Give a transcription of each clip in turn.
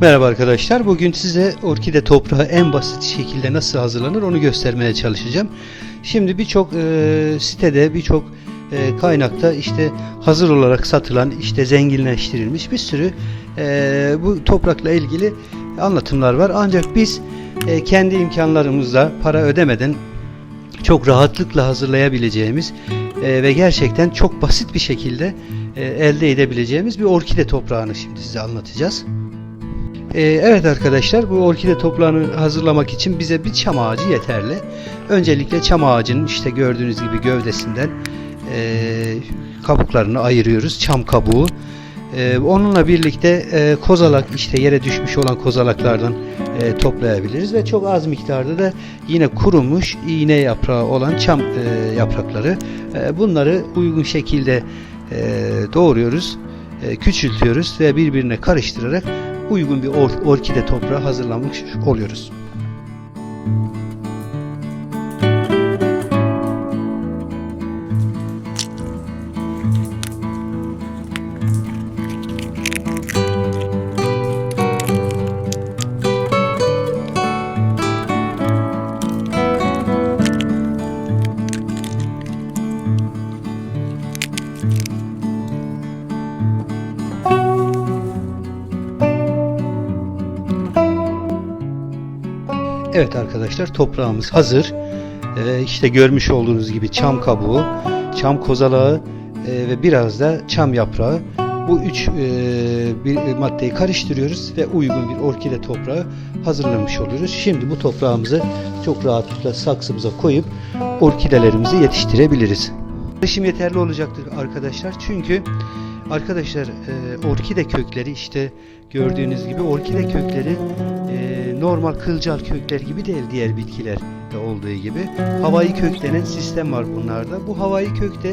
Merhaba arkadaşlar. Bugün size orkide toprağı en basit şekilde nasıl hazırlanır onu göstermeye çalışacağım. Şimdi birçok e, sitede, birçok e, kaynakta işte hazır olarak satılan, işte zenginleştirilmiş bir sürü e, bu toprakla ilgili anlatımlar var. Ancak biz e, kendi imkanlarımızla para ödemeden çok rahatlıkla hazırlayabileceğimiz e, ve gerçekten çok basit bir şekilde e, elde edebileceğimiz bir orkide toprağını şimdi size anlatacağız. Ee, evet arkadaşlar bu orkide toprağını hazırlamak için bize bir çam ağacı yeterli. Öncelikle çam ağacının işte gördüğünüz gibi gövdesinden e, kabuklarını ayırıyoruz. Çam kabuğu. E, onunla birlikte e, kozalak işte yere düşmüş olan kozalaklardan e, toplayabiliriz ve çok az miktarda da yine kurumuş iğne yaprağı olan çam e, yaprakları. E, bunları uygun şekilde e, doğruyoruz, e, küçültüyoruz ve birbirine karıştırarak uygun bir or- orkide toprağı hazırlamış oluyoruz. Evet arkadaşlar toprağımız hazır. Ee, işte görmüş olduğunuz gibi çam kabuğu, çam kozalağı e, ve biraz da çam yaprağı. Bu üç e, bir maddeyi karıştırıyoruz ve uygun bir orkide toprağı hazırlamış oluyoruz. Şimdi bu toprağımızı çok rahatlıkla saksımıza koyup orkidelerimizi yetiştirebiliriz. Karışım yeterli olacaktır arkadaşlar. Çünkü arkadaşlar e, orkide kökleri işte gördüğünüz gibi orkide kökleri e, normal kılcal kökler gibi değil diğer bitkiler de olduğu gibi. Havayı köklenen sistem var bunlarda. Bu havayı kökte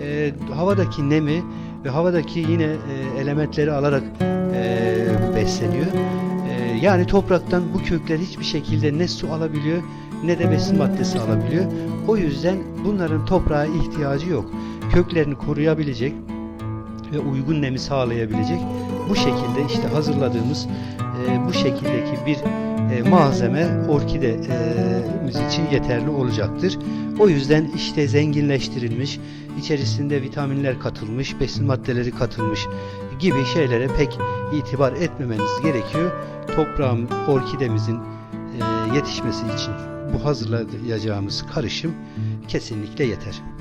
e, havadaki nemi ve havadaki yine e, elementleri alarak e, besleniyor. E, yani topraktan bu kökler hiçbir şekilde ne su alabiliyor ne de besin maddesi alabiliyor. O yüzden bunların toprağa ihtiyacı yok. Köklerini koruyabilecek ve uygun nemi sağlayabilecek bu şekilde işte hazırladığımız e, bu şekildeki bir e, malzeme orkidemiz için yeterli olacaktır. O yüzden işte zenginleştirilmiş, içerisinde vitaminler katılmış, besin maddeleri katılmış gibi şeylere pek itibar etmemeniz gerekiyor. Toprağın orkidemizin e, yetişmesi için bu hazırlayacağımız karışım kesinlikle yeter.